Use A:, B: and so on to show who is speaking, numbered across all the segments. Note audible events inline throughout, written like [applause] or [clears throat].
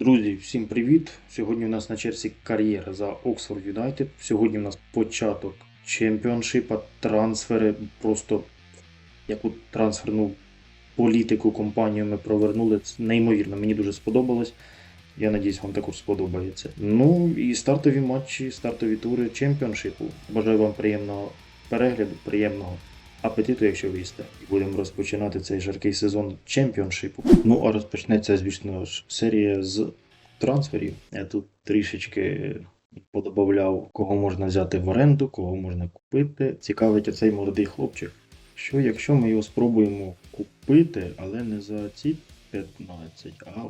A: Друзі, всім привіт! Сьогодні у нас на черзі кар'єра за Oxford United. Сьогодні у нас початок чемпіоншипа, трансфери. Просто яку трансферну політику компанію ми провернули. Це неймовірно, мені дуже сподобалось. Я надіюсь, вам також сподобається. Ну і стартові матчі, стартові тури чемпіоншипу. Бажаю вам приємного перегляду, приємного апетиту, якщо ви їсте. І будемо розпочинати цей жаркий сезон чемпіоншипу. Ну а розпочнеться, звісно ж, серія з трансферів. Я тут трішечки подобавляв, кого можна взяти в оренду, кого можна купити. Цікавить оцей молодий хлопчик. Що якщо ми його спробуємо купити, але не за ці 15, а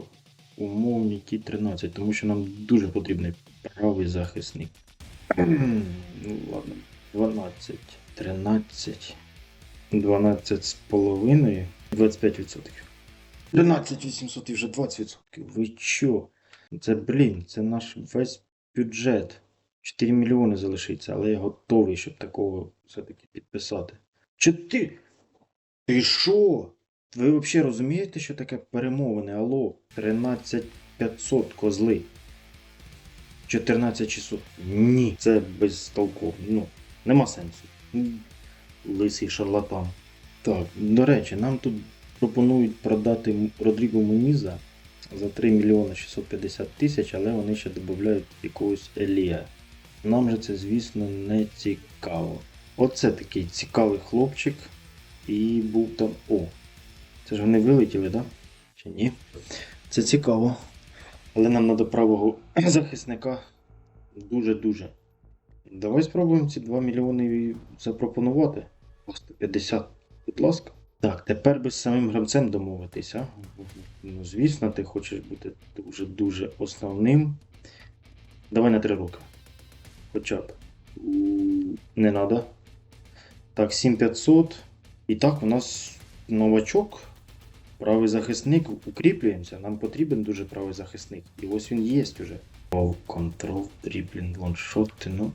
A: умовні ті 13, тому що нам дуже потрібний правий захисник. [clears throat] ну ладно, 12, 13, 12 з половиною, 25%. 13 800 і вже 20%. Ви що? Це, блін, це наш весь бюджет. 4 мільйони залишиться, але я готовий, щоб такого все-таки підписати. Чи ти? Ти що? Ви взагалі розумієте, що таке перемовини? Алло, 13 500 козли. 14 600. Ні, це безтолково. Ну, нема сенсу. Лисий шарлатан. Так, до речі, нам тут пропонують продати Родріго Муніза за 3 мільйони 650 тисяч, але вони ще додають якогось Елія. Нам же це, звісно, не цікаво. Оце такий цікавий хлопчик. І був там. О! Це ж вони вилетіли, так? Да? Чи ні? Це цікаво. Але нам треба правого [clears throat] захисника дуже-дуже. Давай спробуємо ці 2 мільйони запропонувати. По 150, будь ласка. Так, тепер би з самим гравцем домовитись, а? Ну, звісно, ти хочеш бути дуже-дуже основним. Давай на 3 роки. Хоча б. Не треба. Так, 7500. І так, у нас новачок. Правий захисник, укріплюємося. Нам потрібен дуже правий захисник. І ось він є вже. Контрол, дріблінг, лоншоти, ну.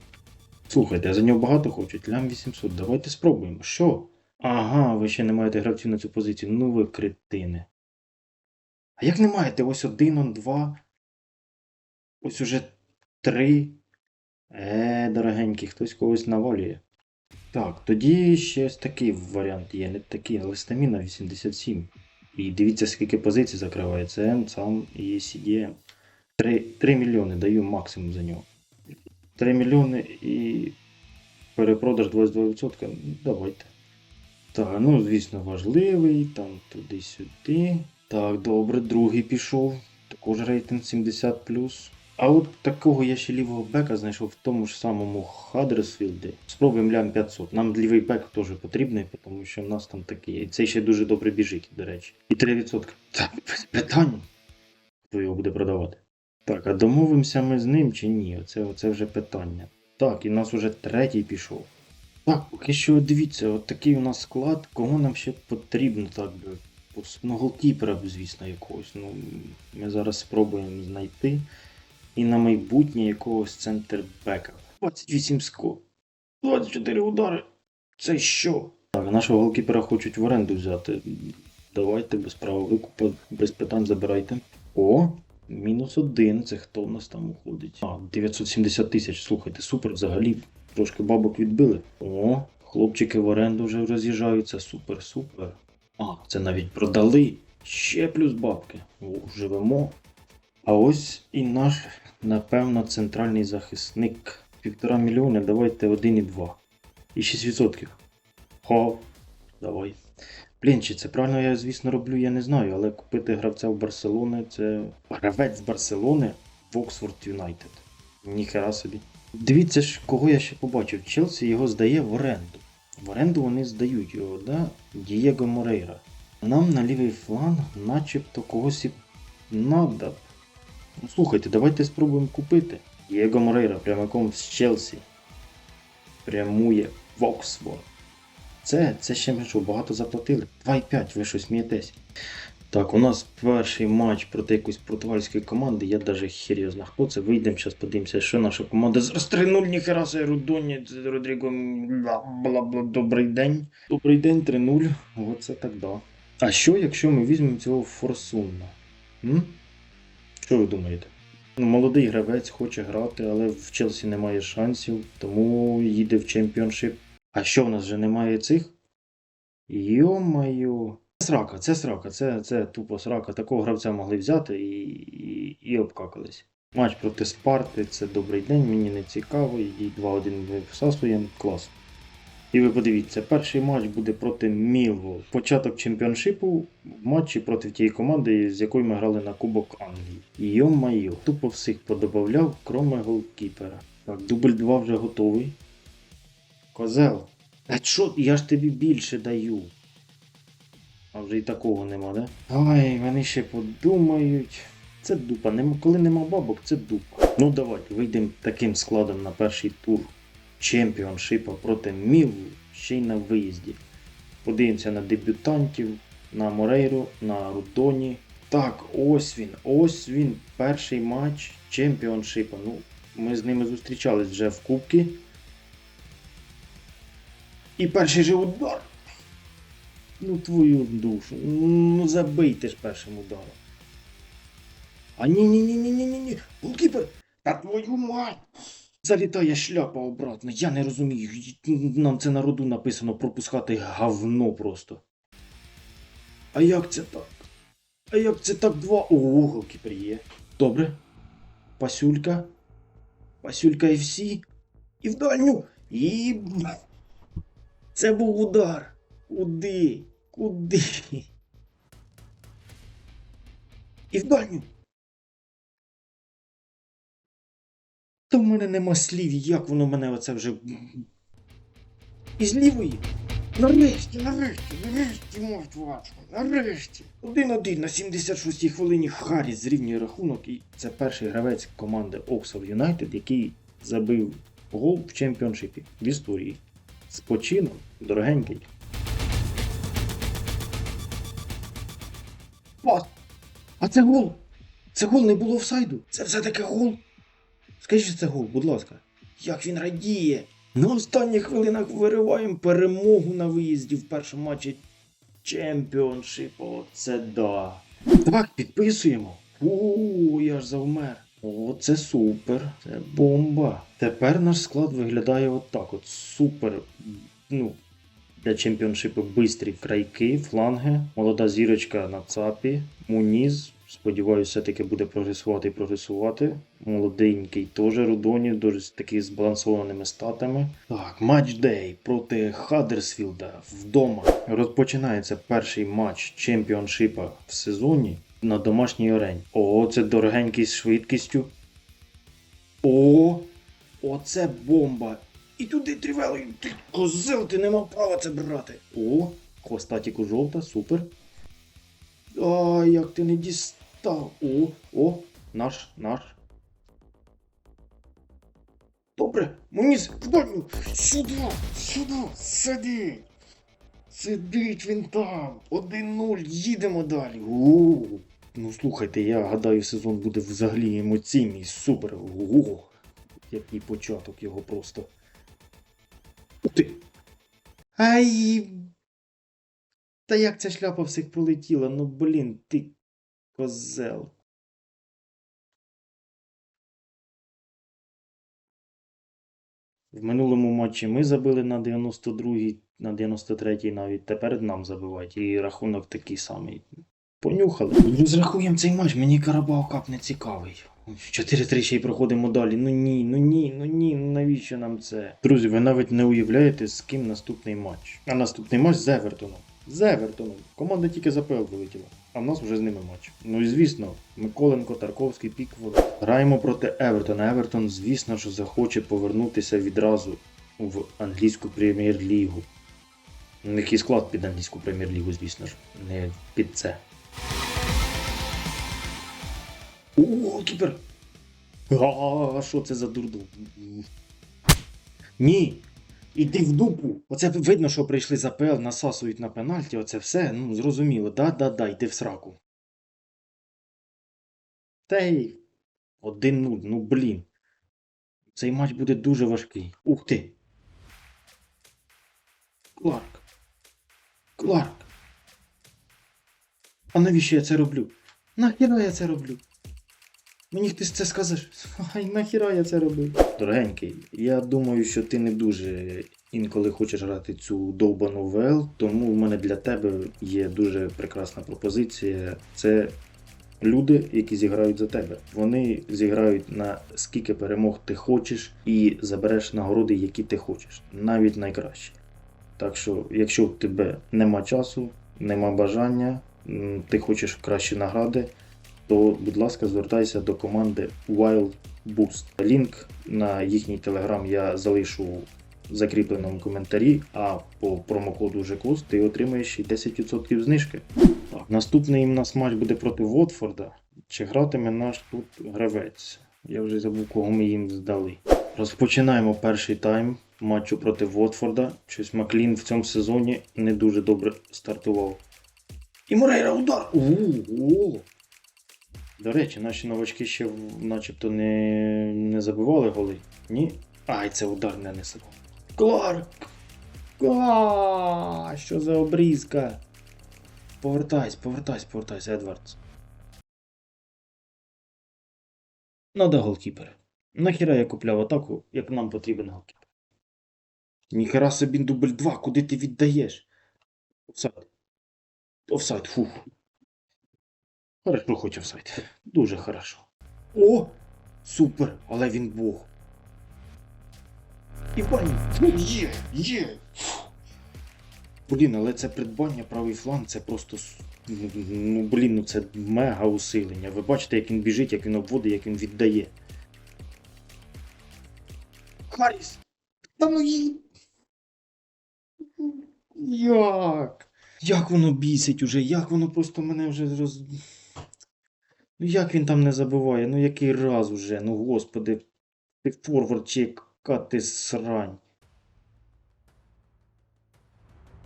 A: Слухайте, а за нього багато хочуть. Лям 800. Давайте спробуємо. Що? Ага, ви ще не маєте гравців на цю позицію. Ну ви кретини. А як не маєте? Ось один, он два. Ось уже три. Е, дорогенький, хтось когось навалює. Так, тоді ще ось такий варіант є, не такий, але стаміна 87. І дивіться, скільки позицій закриває. ЦМ, сам і CDM. 3, 3 мільйони даю максимум за нього. 3 мільйони і перепродаж 22%. Ну, Давайте. Так, ну, звісно, важливий. Там туди-сюди. Так, добре, другий пішов. Також рейтинг 70 А от такого я ще лівого бека знайшов в тому ж самому Хадерсфілді. Спробуємо лям 500. Нам лівий бек теж потрібний, тому що в нас там такий. І цей ще дуже добре біжить, до речі. І 3%. Так, без питань. Хто його буде продавати? Так, а домовимося ми з ним чи ні? Оце, оце вже питання. Так, і нас уже третій пішов. Так, поки що дивіться, от такий у нас склад, кого нам ще потрібно так би. Ну, голкіпера, звісно, якогось. Ну, ми зараз спробуємо знайти. І на майбутнє якогось центрбека. 28 ско. 24 удари. Це що? Так, нашого голкіпера хочуть в оренду взяти. Давайте без права викупу, без питань забирайте. О, мінус один. Це хто в нас там уходить? А, 970 тисяч. Слухайте, супер взагалі. Трошки бабок відбили. О, хлопчики в оренду вже роз'їжджаються. Супер, супер. А, це навіть продали. Ще плюс бабки. О, живемо. А ось і наш, напевно, центральний захисник. Півтора мільйони, давайте 1,2. І 6%. Хо, давай. Блін, чи це правильно я, звісно, роблю, я не знаю, але купити гравця в Барселони це гравець з Барселони в Оксфорд Юнайтед. Ніхера собі. Дивіться ж, кого я ще побачив. Челсі його здає в оренду. В оренду вони здають його, да? Дієго Морейра. Нам на лівий фланг начебто когось і надо. Ну, слухайте, давайте спробуємо купити. Дієго Морейра прямиком з Челсі. Прямує в Оксфорд. Це, це ще ми що, багато заплатили? 2,5, ви що смієтесь? Так, у нас перший матч проти якоїсь португальської команди. Я навіть хер його зна хто це. Вийдемо, зараз подивимося, що наша команда. Зараз 3-0, ніхера себе, Рудоні, це Родріго. Бла-бла-бла, добрий день. Добрий день, 3-0. Оце так да. А що, якщо ми візьмемо цього Форсунна? М? Що ви думаєте? Ну, молодий гравець хоче грати, але в Челсі немає шансів, тому їде в чемпіоншип. А що в нас вже немає цих? Йо-майо. Це срака, це срака, це, це тупо срака. Такого гравця могли взяти і, і, і обкакались. Матч проти Спарти це добрий день, мені не цікаво, і 2-1 ми всасуємо, клас. І ви подивіться, перший матч буде проти Мілвол. Початок чемпіоншипу в матчі проти тієї команди, з якою ми грали на Кубок Англії. Йо-майо, тупо всіх подобавляв, кроме голкіпера. Так, дубль 2 вже готовий. Козел. А що, я ж тобі більше даю. А вже і такого нема, да? Ай, вони ще подумають. Це дупа. Нема, коли нема бабок, це дупа. Ну давайте вийдемо таким складом на перший тур чемпіоншипа проти Мілу, ще й на виїзді. Подивимося на дебютантів, на Морейру, на Рудоні. Так, ось він, ось він, перший матч чемпіоншипа. Ну, ми з ними зустрічались вже в Кубки. І перший же удар. Ну, твою душу. Ну, забийте ж першим ударом. А ні, ні, ні, ні, ні, ні, ні. Голкіпер! Та твою мать! Залітає шляпа обратно. Я не розумію. Нам це на роду написано пропускати говно просто. А як це так? А як це так два. О, голкіпер є. Добре. Пасюлька. Пасюлька і всі. І в дальню. І. Це був удар. Куди? Куди? І в дальню. Та в мене нема слів, як воно мене оце вже. І з лівої. Нарешті, нарешті, нарешті, вашу, нарешті. Один-один на 76-й хвилині Харріс зрівнює рахунок, і це перший гравець команди Оксфорд Юнайтед, який забив гол в чемпіоншипі в історії. З почином, дорогенький. Пас! А це гол! Це гол не було офсайду! Це все-таки гол! Скажіть, це гол, будь ласка. Як він радіє! На останніх хвилинах вириваємо перемогу на виїзді в першому матчі чемпіоншипу. Це да. Так, підписуємо. О, я ж завмер. О, це супер. Це бомба. Тепер наш склад виглядає отак. От супер. Ну, для чемпіоншипу бистрі крайки, фланги, молода зірочка на цапі, Муніз. Сподіваюся, все-таки буде прогресувати і прогресувати. Молоденький теж Рудоні, дуже з таки збалансованими статами. Так, матч Дей проти Хаддерсфілда вдома. Розпочинається перший матч чемпіоншипа в сезоні на домашній арені. О, це дорогенький з швидкістю. О, оце бомба. І туди тривели. Ти козел, ти не мав права це брати. О, хвостатіку жовта, супер. А, як ти не дістав. О, о, наш, наш. Добре, Муніс, вдалю. Сюди, сюди, сиди. Сидить він там. 1-0, їдемо далі. О, ну слухайте, я гадаю, сезон буде взагалі емоційний, супер. О, який початок його просто. Ти. Ай. Та як ця шляпа всіх пролетіла? Ну блін, ти козел. В минулому матчі ми забили на 92-й, на 93-й навіть. Тепер нам забивають. І рахунок такий самий. Понюхали. Розрахуємо цей матч, мені Карабao Кап не цікавий. 4-3 ще й проходимо далі. Ну ні, ну ні, ну ні, ну навіщо нам це? Друзі, ви навіть не уявляєте, з ким наступний матч. А наступний матч з Евертоном. З Евертоном. Команда тільки за ПЛ вилетіла, а в нас вже з ними матч. Ну і звісно, Миколенко, Тарковський, Пікфорд. Граємо проти Евертона. Евертон, звісно, що захоче повернутися відразу в англійську прем'єр-лігу. Ну, Який склад під англійську прем'єр-лігу, звісно ж, не під це. О, кіпер! А що це за дурдом? Ні! Іди в дупу! Оце видно, що прийшли за ПЛ, насасують на пенальті, оце все, ну зрозуміло. Да-да-да, йди в сраку. Та й 1-0, ну блін. Цей матч буде дуже важкий. Ух ти! Кларк. Кларк. А навіщо я це роблю? Нахіра я це роблю? Мені хтось це сказав. Ай, нахіра я це робив? Дорогенький, я думаю, що ти не дуже інколи хочеш грати цю довбану ВЛ, тому в мене для тебе є дуже прекрасна пропозиція. Це люди, які зіграють за тебе. Вони зіграють на скільки перемог ти хочеш і забереш нагороди, які ти хочеш, навіть найкращі. Так що, якщо в тебе нема часу, нема бажання, ти хочеш кращі награди, то, будь ласка, звертайся до команди Wild Boost. Лінк на їхній телеграм я залишу в закріпленому коментарі, а по промокоду ЖКУС ти отримаєш ще 10% знижки. Так, наступний у нас матч буде проти Вотфорда. Чи гратиме наш тут гравець? Я вже забув, кого ми їм здали. Розпочинаємо перший тайм матчу проти Вотфорда. Щось Маклін в цьому сезоні не дуже добре стартував. І Морейра удар! У-у-у! До речі, наші новачки ще начебто не, не забивали голи. Ні? Ай, це удар не несе. Кларк! А, що за обрізка? Повертайся, повертайся, повертайся, Едвардс. Надо голкіпер. Нахіра я купляв атаку, як нам потрібен голкіпер. Ніхера собі дубль 2, куди ти віддаєш? Офсайд. Офсайд, фух. Хорошо, хоч офсайд. Дуже хорошо. О! Супер! Але він бог. І пані. Є! Є! Блін, але це придбання правий фланг, це просто. Ну, блін, ну це мега усилення. Ви бачите, як він біжить, як він обводить, як він віддає. Харріс! Та ну ї... Як? Як воно бісить уже, як воно просто мене вже роз. Ну як він там не забуває? Ну який раз уже? Ну господи, ти форвард чи яка ти срань.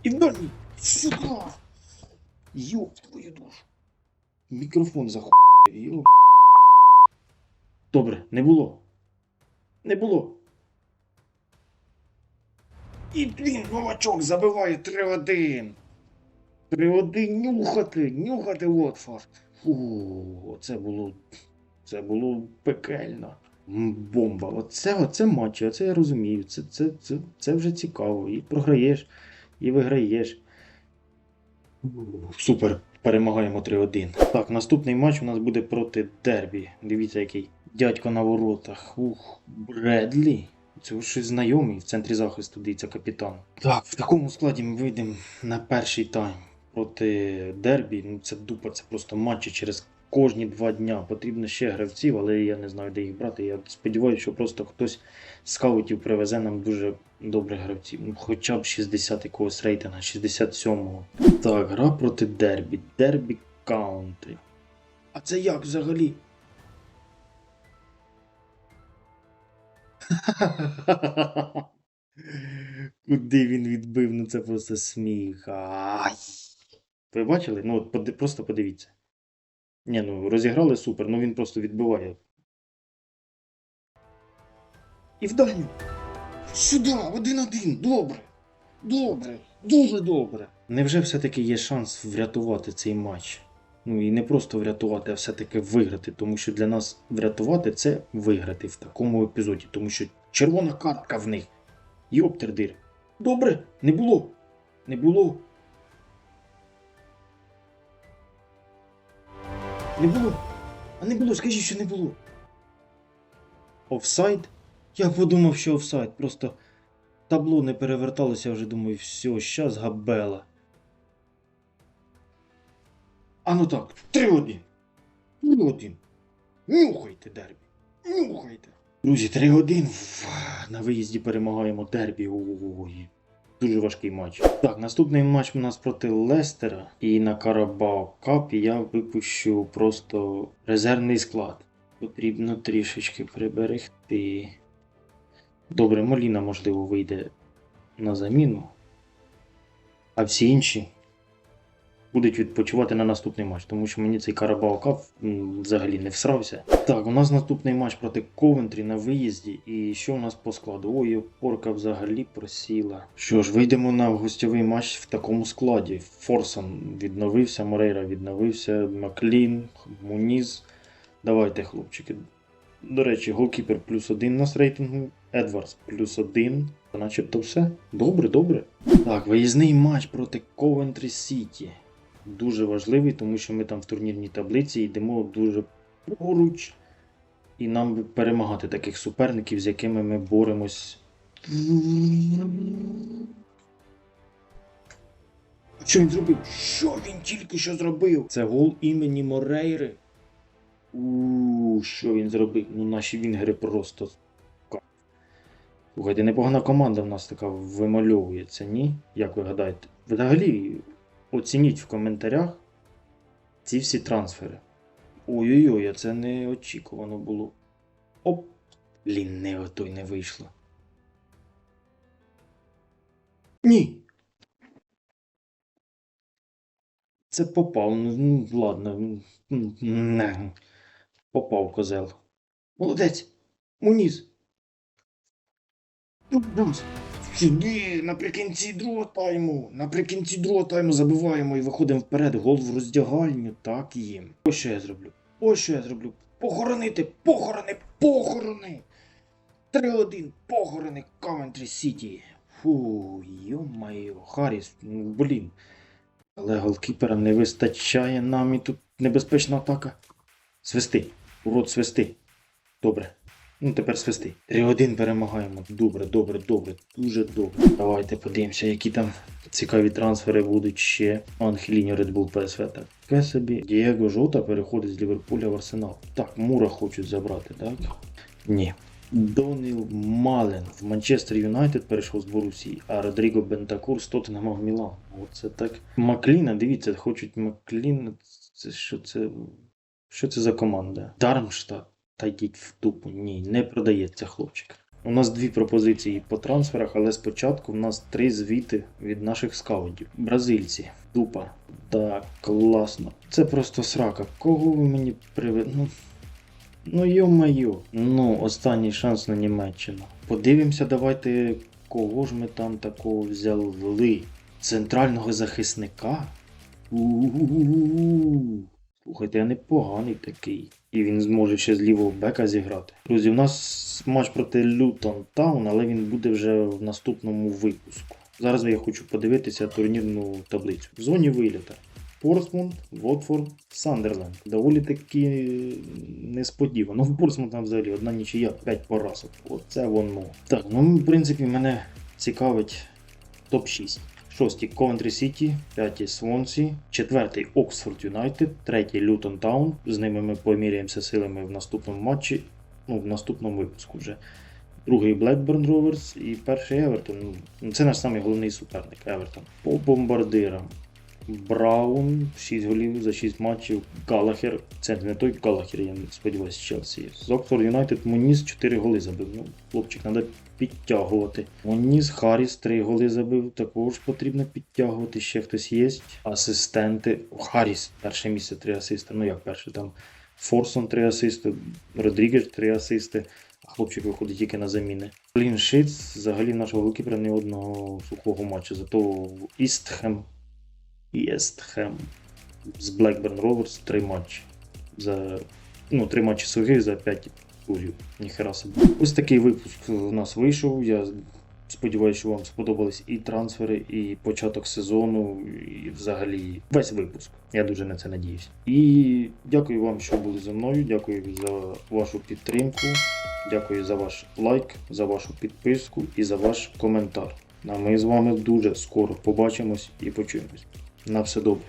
A: І далі! Сюди! Йоп твою душу. Мікрофон захуй. Йоп. Добре, не було. Не було. І він, новачок, забиває 3-1. 3-1 нюхати, нюхати Уотфорд. Фу, це було. Це було пекельно. Бомба. Оце, оце матчі, оце я розумію. Це, це, це, це вже цікаво. І програєш, і виграєш. Супер, перемагаємо 3-1. Так, наступний матч у нас буде проти Дербі. Дивіться, який дядько на воротах. Ух, Бредлі. Це щось знайомий в центрі захисту, дивіться, капітан. Так, в такому складі ми вийдемо на перший тайм проти Дербі. Ну це дупа, це просто матчі через кожні два дня. Потрібно ще гравців, але я не знаю, де їх брати. Я сподіваюся, що просто хтось з скаутів привезе нам дуже добрих гравців. Ну, хоча б 60 якогось рейтинга, 67-го. Так, гра проти Дербі. Дербі Каунті. А це як взагалі? [laughs] Куди він відбив? Ну це просто сміх. Ай. Ви бачили? Ну, от поди- просто подивіться. Ні, ну розіграли супер, ну він просто відбиває. І в дальню. Сюди, один-один. Добре. Добре. Дуже добре. Невже все-таки є шанс врятувати цей матч? Ну і не просто врятувати, а все-таки виграти. Тому що для нас врятувати це виграти в такому епізоді. Тому що червона картка в них. Йоптердир. Добре, не було. Не було. Не було. А не було, скажіть, що не було. Офсайд? Я подумав, що офсайд. Просто табло не переверталося, я вже думаю, все, щас габела. А ну так, 3-1. 3-1. Нюхайте дербі. Нюхайте. Друзі, 3-1. На виїзді перемагаємо дербі. Ой. Дуже важкий матч. Так, наступний матч у нас проти Лестера. І на Карабао Кап я випущу просто резервний склад. Потрібно трішечки приберегти. Добре, Моліна, можливо, вийде на заміну. А всі інші будуть відпочивати на наступний матч, тому що мені цей Карабао Кап взагалі не всрався. Так, у нас наступний матч проти Ковентрі на виїзді. І що у нас по складу? Ой, опорка взагалі просіла. Що ж, вийдемо на гостьовий матч в такому складі. Форсон відновився, Морейра відновився, Маклін, Муніз. Давайте, хлопчики. До речі, голкіпер плюс один у нас рейтингу, Едвардс плюс один. Начебто все. Добре, добре. Так, виїзний матч проти Coventry City. Дуже важливий, тому що ми там в турнірній таблиці йдемо дуже поруч. І нам перемагати таких суперників, з якими ми боремось. Що він зробив? Що він тільки що зробив? Це гол імені Морейри. У що він зробив? Ну, наші вінгери просто. Слухайте, непогана команда в нас така вимальовується, ні? Як ви гадаєте? Взагалі, оцініть в коментарях ці всі трансфери. Ой-ой-ой, а це неочікувано було. Оп! Блін, не отой не вийшло. Ні. Це попав. Ну, ну, ладно. ну, Не. Попав козел. Молодець. Муніс. Дубдамс. Ні, наприкінці другого тайму. Наприкінці другого тайму забиваємо і виходимо вперед. Гол в роздягальню. Так їм. Ось що я зроблю. Ось що я зроблю. Похоронити, похорони, похорони. 3-1, похорони Coventry City. Фу, йо-майо, ну блін. Але голкіпера не вистачає нам і тут небезпечна атака. Свисти. Урод свисти. Добре. Ну тепер свисти. 3-1 перемагаємо. Добре, добре, добре, дуже добре. Давайте подивимося, які там цікаві трансфери будуть ще. Анхеліньо Red Bull PSV. Так. Таке собі. Дієго Жота переходить з Ліверпуля в Арсенал. Так, Мура хочуть забрати, так? Ні. Доніл Мален в Манчестер Юнайтед перейшов з Борусії, а Родріго Бентакур з Тоттенхема в Мілан. Оце так. Макліна, дивіться, хочуть Макліна. Це що це? Що це за команда? Дармштадт. Та йдіть в тупу. Ні, не продається хлопчик. У нас дві пропозиції по трансферах, але спочатку в нас три звіти від наших скаутів. Бразильці. Тупа. Так, класно. Це просто срака. Кого ви мені привели? Ну, Ну йо-майо. Ну, останній шанс на Німеччину. Подивимося, давайте, кого ж ми там такого взяли. Центрального захисника? У-у-у-у. Слухайте, я непоганий такий. І він зможе ще з лівого бека зіграти. Друзі, у нас матч проти Лютон Таун, але він буде вже в наступному випуску. Зараз я хочу подивитися турнірну таблицю. В зоні виліта. Портсмунд, Вотфорд, Сандерленд. Доволі таки несподівано. В Портсмунд взагалі одна нічия 5 поразок. Оце воно. Так, ну в принципі мене цікавить топ-6. Шостий Ковентрі Сіті, п'ятий Свонсі, четвертий Оксфорд Юнайтед, третій Лютон Таун. З ними ми поміряємося силами в наступному матчі, ну в наступному випуску вже. Другий Blackburn Rovers і перший Евертон. Ну, Це наш самий головний суперник Евертон. По бомбардирам. Браун, 6 голів за 6 матчів. Галахер. Це не той Галахер, я сподіваюся, Челсі. З Оксфорд Юнайтед Моніс 4 голи забив. Ну, хлопчик, треба підтягувати. Моніс Харріс 3 голи забив. Також потрібно підтягувати. Ще хтось є. Асистенти. Харріс. Перше місце 3 асисти. Ну як перше там. Форсон 3 асисти, Родрігеш 3 асисти. А хлопчик виходить тільки на заміни. Блін, взагалі нашого голкіпера ні одного сухого матчу. Зато в Істхем Єстхем з Blackburn Rovers три матчі. За, ну, три матчі сухих за 5 турів. Ніхера собі. Ось такий випуск у нас вийшов. Я сподіваюся, що вам сподобались і трансфери, і початок сезону, і взагалі весь випуск. Я дуже на це надіюсь. І дякую вам, що були зі мною. Дякую за вашу підтримку. Дякую за ваш лайк, за вашу підписку і за ваш коментар. А ми з вами дуже скоро побачимось і почуємось. На все добре.